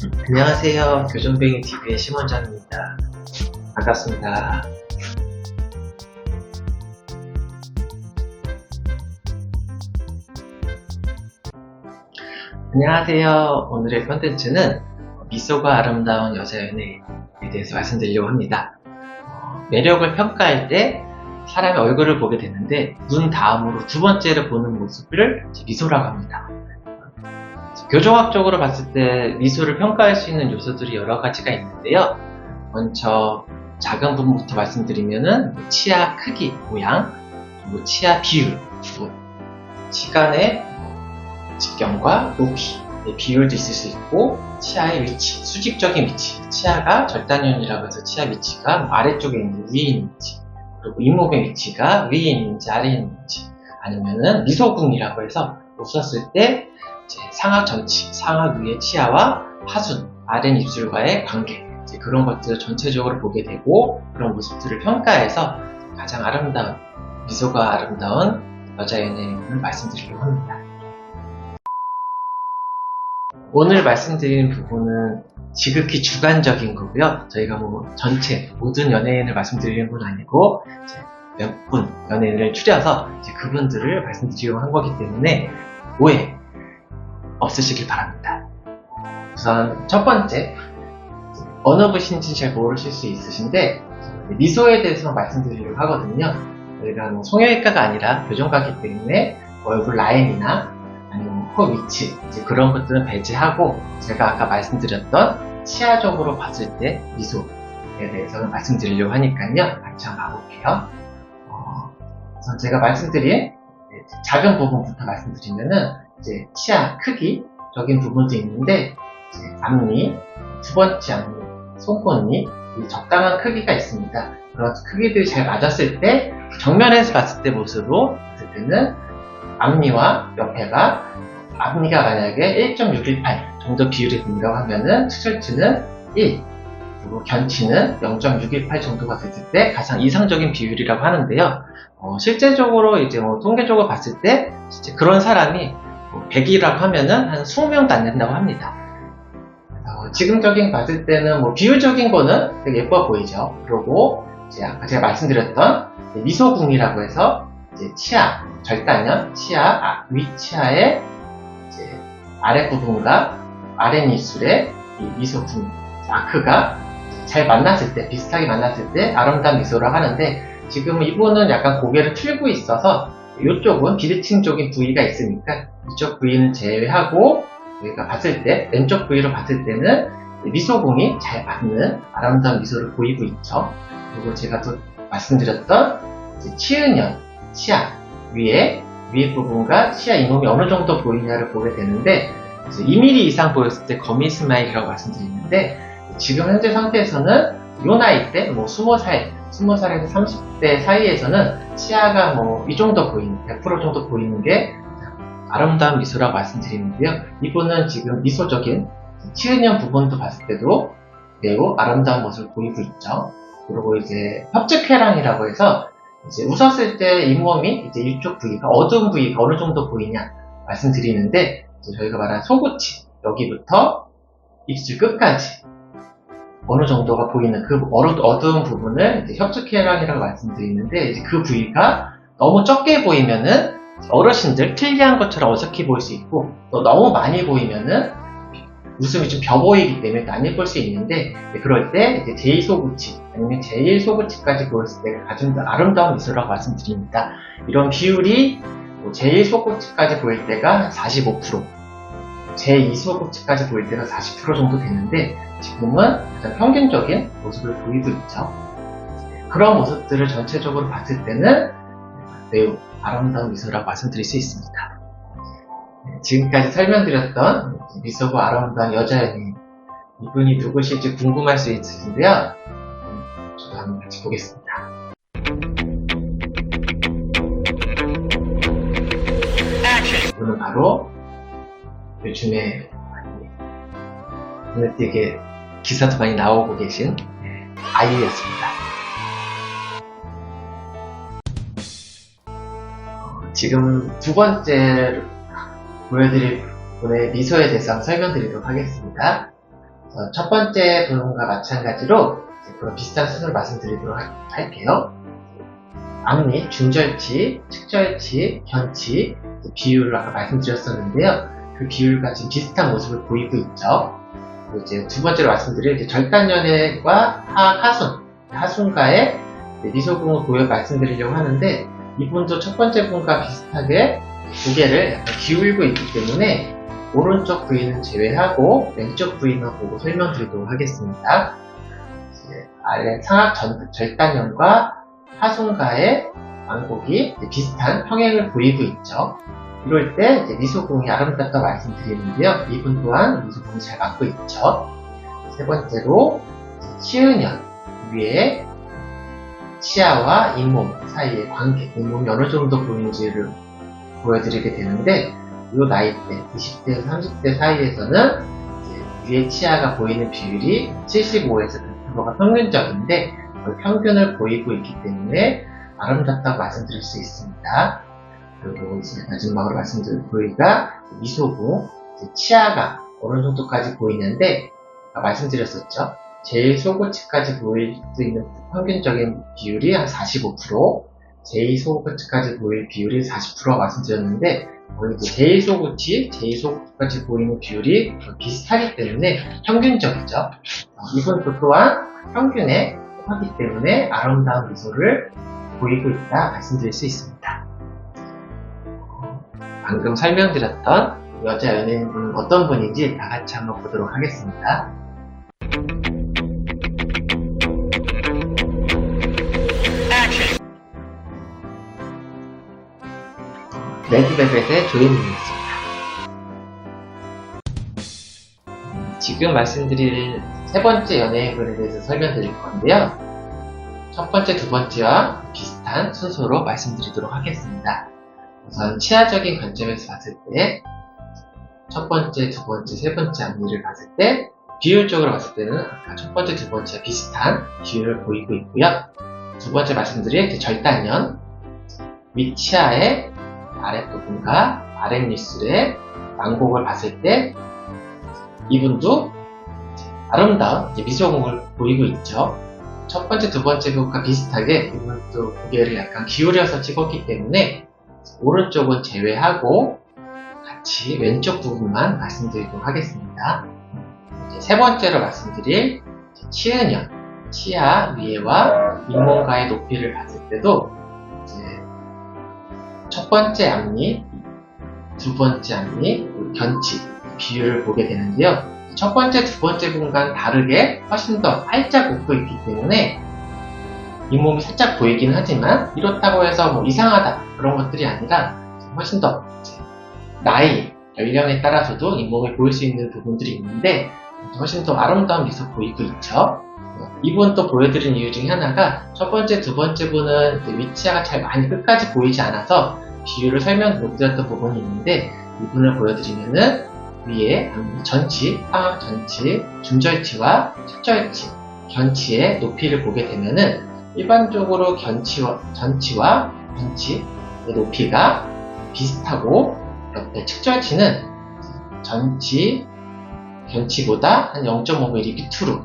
안녕하세요. 교정뱅이 TV의 심원장입니다. 반갑습니다. 안녕하세요. 오늘의 컨텐츠는 미소가 아름다운 여자 연예인에 대해서 말씀드리려고 합니다. 어, 매력을 평가할 때 사람의 얼굴을 보게 되는데 눈 다음으로 두 번째로 보는 모습을 미소라고 합니다. 교정학적으로 봤을 때 미소를 평가할 수 있는 요소들이 여러 가지가 있는데요. 먼저 작은 부분부터 말씀드리면은 뭐 치아 크기, 모양, 그리고 치아 비율, 치간의 직경과 높이, 의 비율도 있을 수 있고 치아의 위치, 수직적인 위치, 치아가 절단면이라고 해서 치아 위치가 뭐 아래쪽에 있는 위에 있는지, 그리고 잇몸의 위치가 위에 있는지 아래에 있는지, 아니면은 미소궁이라고 해서 웃었을 때 상악 전치, 상악 위의 치아와 하순, 아래 입술과의 관계, 그런 것들을 전체적으로 보게 되고 그런 모습들을 평가해서 가장 아름다운 미소가 아름다운 여자 연예인을 말씀드리려고 합니다. 오늘 말씀드리는 부분은 지극히 주관적인 거고요. 저희가 뭐 전체 모든 연예인을 말씀드리는 건 아니고 몇 분 연예인을 추려서 그분들을 말씀드리려고 한 거기 때문에 오해 없으시길 바랍니다. 우선 첫 번째 어느 분인지 잘 모르실 수 있으신데 미소에 대해서 말씀드리려고 하거든요. 저희가 뭐 송여외과가 아니라 교정과기 때문에 얼굴 라인이나 아니면 코 위치 그런 것들은 배제하고 제가 아까 말씀드렸던 치아적으로 봤을 때 미소에 대해서는 말씀드리려고 하니까요. 같이 한번 가볼게요. 어, 우선 제가 말씀드린 작은 부분부터 말씀드리면은 이제 치아 크기적인 부분도 있는데 앞니, 두 번째 앞니, 이 적당한 크기가 있습니다. 그런 크기들이 잘 맞았을 때 정면에서 봤을 때 모습으로 봤을 때는 앞니와 옆에가 앞니가 만약에 1.618 정도 비율이 된다고 하면은 수술치는 1 그리고 견치는 0.618 정도가 됐을 때 가장 이상적인 비율이라고 하는데요. 어, 실제적으로 이제 뭐 통계적으로 봤을 때 그런 사람이 100이라고 하면은 한 20명도 안 된다고 합니다. 어, 지금적인 봤을 때는 뭐 비율적인 거는 되게 예뻐 보이죠. 그리고 이제 아까 제가 말씀드렸던 미소궁이라고 해서 이제 치아, 절단면, 치아, 아, 위치아의 이제 아랫부분과 아랫입술의 이 미소궁, 아크가 잘 만났을 때, 비슷하게 만났을 때 아름다운 미소라고 하는데 지금 이분은 약간 고개를 틀고 있어서 이쪽은 비대칭 쪽인 부위가 있으니까 이쪽 부위는 제외하고 우리가 봤을 때 왼쪽 부위로 봤을 때는 미소공이 잘 맞는 아름다운 미소를 보이고 있죠. 그리고 제가 또 말씀드렸던 치은연, 치아 위에 위에 부분과 치아 이몸이 어느 정도 보이냐를 보게 되는데 2mm 이상 보였을 때 거미 스마일이라고 말씀드리는데 지금 현재 상태에서는 요 나이 때 뭐 20살, 20살에서 30대 사이에서는 치아가 뭐 이 정도 보이는 100% 정도 보이는 게 아름다운 미소라고 말씀드리는데요. 이분은 지금 미소적인 치은연 부분도 봤을 때도 매우 아름다운 모습을 보이고 있죠. 그리고 이제 협직회랑이라고 해서 이제 웃었을 때 잇몸이 이제 이쪽 부위가 어두운 부위가 어느 정도 보이냐 말씀드리는데 저희가 말한 속우치 여기부터 입술 끝까지 어느 정도가 보이는 그 어두운 부분을 이제 협직회랑이라고 말씀드리는데 이제 그 부위가 너무 적게 보이면은 어르신들 특이한 것처럼 어색해 보일 수 있고 또 너무 많이 보이면은 웃음이 좀 벼 보이기 때문에 안 예쁠 수 있는데 그럴 때 이제 제2소구치 아니면 제1소구치까지 보였을 때가 가장 아름다운 미소라고 말씀드립니다. 이런 비율이 뭐 제1소구치까지 보일 때가 45% 제2소구치까지 보일 때가 40% 정도 되는데 지금은 가장 평균적인 모습을 보이고 있죠. 그런 모습들을 전체적으로 봤을 때는 매우 아름다운 미소라고 말씀드릴 수 있습니다. 네, 지금까지 설명드렸던 미소가 아름다운 여자 연예인 이분이 누구실지 궁금할 수 있으신데요. 저도 한번 같이 보겠습니다. 이분은 바로 요즘에 많이 띄게 기사도 많이 나오고 계신 아이유였습니다. 지금 두 번째 보여드릴 분의 미소에 대해서 설명드리도록 하겠습니다. 어, 첫 번째 부분과 마찬가지로 그런 비슷한 순서를 말씀드리도록 할- 할게요. 앞니, 중절치, 측절치, 견치 비율을 아까 말씀드렸었는데요. 그 비율과 지금 비슷한 모습을 보이고 있죠. 그리고 이제 두 번째로 말씀드린 이제 절단연애과 하, 하순, 하순과의 이제 미소궁을 보여 말씀드리려고 하는데 이분도 첫 번째 분과 비슷하게 고개를 약간 기울고 있기 때문에 오른쪽 부위는 제외하고 왼쪽 부위만 보고 설명드리도록 하겠습니다. 아래 상악 전, 절단연과 하순과의 왕곡이 비슷한 평행을 보이고 있죠. 이럴 때 이제 미소궁이 아름답다 말씀드리는데요. 이분 또한 미소궁이 잘 맞고 있죠. 세 번째로 치은연 위에 치아와 잇몸 사이의 관계, 잇몸이 어느 정도 보이는지를 보여드리게 되는데 이 나이 대 20대에서 30대 사이에서는 위에 치아가 보이는 비율이 75에서 100%가 평균적인데 평균을 보이고 있기 때문에 아름답다고 말씀드릴 수 있습니다. 그리고 마지막으로 말씀드릴 부위가 이제 치아가 어느 정도까지 보이는데 아까 말씀드렸었죠. 제일 소고치까지 보일 수 있는 평균적인 비율이 한 45%, 제2소고치까지 보일 비율이 40% 말씀드렸는데 거의 이제 제1소고치, 제2소고치까지 보이는 비율이 비슷하기 때문에 평균적이죠. 어, 이분도 또한 평균에 하기 때문에 아름다운 미소를 보이고 있다 말씀드릴 수 있습니다. 어, 방금 설명드렸던 여자 연예인분은 어떤 분인지 다 같이 한번 보도록 하겠습니다. 레드벨벳의 조이님이었습니다. 음, 지금 말씀드릴 세 번째 연예인분에 대해서 설명드릴 건데요. 첫 번째, 두 번째와 비슷한 순서로 말씀드리도록 하겠습니다. 우선 치아적인 관점에서 봤을 때, 첫 번째, 두 번째, 세 번째 앞니를 봤을 때, 비율적으로 봤을 때는 아까 첫 번째, 두 번째와 비슷한 비율을 보이고 있고요. 두 번째 말씀드릴 이제 절단연, 윗치아의 아랫부분과 아랫입술의 왕곡을 봤을 때, 이분도 아름다운 미소공을 보이고 있죠. 첫 번째, 두 번째 부분과 비슷하게 이분도 고개를 약간 기울여서 찍었기 때문에 오른쪽은 제외하고 같이 왼쪽 부분만 말씀드리도록 하겠습니다. 세 번째로 말씀드릴 치은연, 치아 위에와 잇몸과의 높이를 봤을 때도 첫 번째 앞니, 두 번째 앞니, 견치 비율을 보게 되는데요. 첫 번째, 두 번째 부분과는 다르게 훨씬 더 활짝 웃고 있기 때문에 잇몸이 살짝 보이긴 하지만 이렇다고 해서 뭐 이상하다 그런 것들이 아니라 훨씬 더 나이, 연령에 따라서도 잇몸이 보일 수 있는 부분들이 있는데 훨씬 더 아름다운 미소 보이고 있죠. 이분 또 보여드린 이유 중에 하나가 첫 번째, 두 번째 분은 이제 위치아가 잘 많이 끝까지 보이지 않아서 비율을 설명 못 드렸던 부분이 있는데 이분을 보여드리면은 위에 전치, 상악 전치, 중절치와 측절치, 견치의 높이를 보게 되면은 일반적으로 견치와, 전치와 견치의 높이가 비슷하고 옆에 측절치는 전치, 견치보다 한 0.5mm 밑으로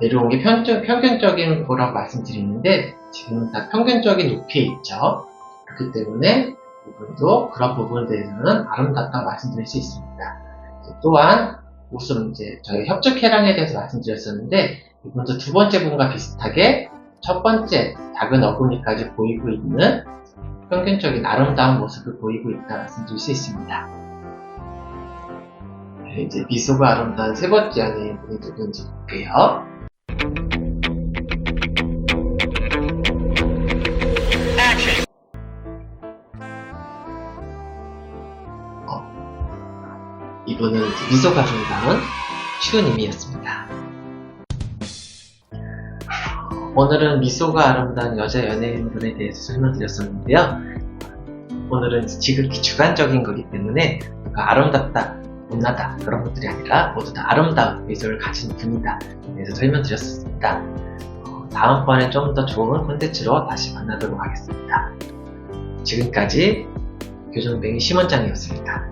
내려온 게 평균, 평균적인 거라고 말씀드리는데 지금은 다 평균적인 높이에 있죠. 그렇기 때문에 이분도 그런 부분에 대해서는 아름답다고 말씀드릴 수 있습니다. 또한 웃음 이제 저희 협적해랑에 대해서 말씀드렸었는데 이분도 두 번째 분과 비슷하게 첫 번째 작은 어금니까지 보이고 있는 평균적인 아름다운 모습을 보이고 있다 말씀드릴 수 있습니다. 네, 이제 미소가 아름다운 세 번째 연예인분이 누군지 볼게요. 이분은 이제 미소가 아름다운 슈우님이었습니다. 오늘은 미소가 아름다운 여자 연예인분에 대해서 설명드렸었는데요. 오늘은 지극히 주관적인 거기 때문에 아름답다, 못나다 그런 것들이 아니라 모두 다 아름다운 미소를 가진 분이다. 그래서 설명드렸습니다. 어, 다음번에 좀 더 좋은 콘텐츠로 다시 만나도록 하겠습니다. 지금까지 교정뱅이 심원장이었습니다.